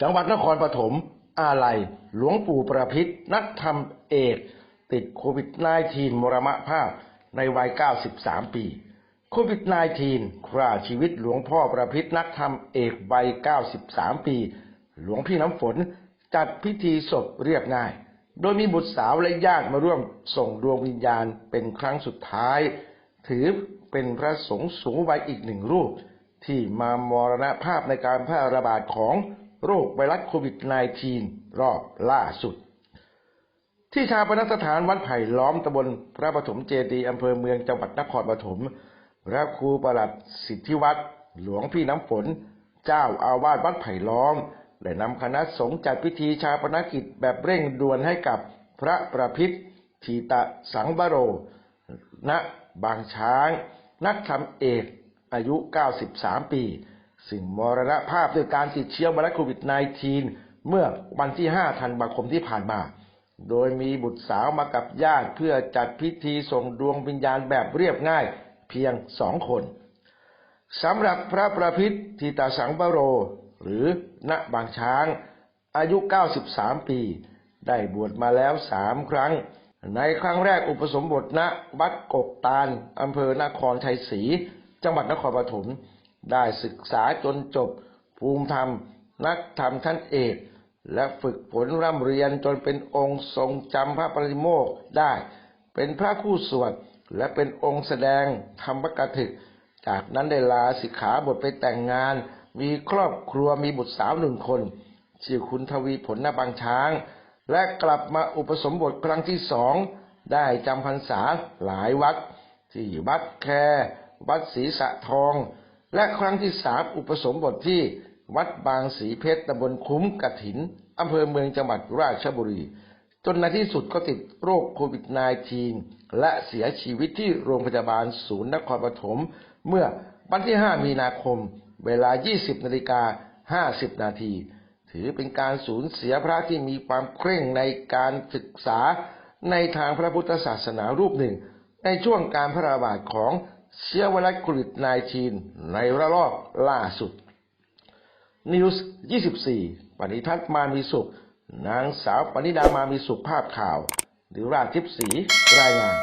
จังหวัดนครปฐมอาลัย หลวงปู่ประพิษนักธรรมเอก ติดโควิด -19 มรณภาพในวัย 93 ปีโควิด -19 ฆ่าชีวิตหลวงพ่อประพิษนักธรรมเอกวัย 93 ปี หลวงพี่น้ำฝนจัดพิธีศพเรียบง่าย โดยมีบุตรสาวและญาติมาร่วมส่งดวงวิญญาณเป็นครั้งสุดท้าย ถือเป็นพระสงฆ์สูงวัยอีกหนึ่งรูป ที่มามรณภาพในการแพร่ระบาดของ โรคไวรัสโควิด -19 รอบล่าสุด ที่ชาปนสถานวัดไผ่ล้อมตำบลพระปฐมเจดีย์อำเภอเมืองจังหวัดนครปฐมพระครูประหลัดสิทธิวัตรหลวงพี่น้ำฝน เจ้าอาวาสวัดไผ่ล้อมได้นำคณะสงฆ์จัดพิธีชาปนกิจแบบเร่งด่วนให้กับพระประพิษทีตะสังบโร ณ บางช้าง นักธรรมเอกอายุ 93 ปี ซึ่งมรณภาพด้วยการติดเชื้อไวรัสโควิด -19 เมื่อวันที่ 5 ธันวาคมที่ผ่านมา โดยมีบุตรสาวมากับญาติเพื่อจัดพิธีส่งดวงวิญญาณแบบเรียบง่ายเพียงสองคนสำหรับพระประพิษทิตาสังบโร หรือณบางช้าง อายุ 93 ปี ได้บวชมาแล้วสามครั้ง ในครั้งแรกอุปสมบทณวัดกกตาลอำเภอนครชัยศรี จังหวัดนครปฐม ได้ศึกษาจนจบภูมิธรรมนักธรรมท่านเอก และฝึกฝนร่ำเรียนจนเป็นองค์ทรงจำพระปริโมกได้ เป็นพระคู่สวดและเป็นองค์แสดงธรรมกถึก จากนั้นได้ลาสิกขาบทไปแต่งงาน มีครอบครัวมีบุตรสาวหนึ่งคนชื่อคุณทวีผลนาบางช้าง และกลับมาอุปสมบทครั้งที่สองได้จำพรรษาหลายวัด ที่วัดแค วัดศรีสะทอง และครั้งที่สามอุปสมบทที่วัดบางสีเพชรตำบลคุ้มกระถินอำเภอเมืองจังหวัดราชบุรี จนในที่สุดก็ติดโรคโควิด -19 และเสียชีวิตที่โรงพยาบาลศูนย์นครปฐมเมื่อวันที่ 5 มีนาคม เวลา 20นาฬิกา50 นาที ถือเป็นการสูญเสียพระที่มีความเคร่งในการศึกษาในทางพระพุทธศาสนารูปหนึ่ง ในช่วงการพร่ระบาดของ เชื้อไวรัสโควิด -19 ในระลอกล่าสุด นิวส์24 ปณิทัศน์มามีสุข นางสาวปณิดามามีสุขภาพข่าวหรือราชทิพย์สีรายงาน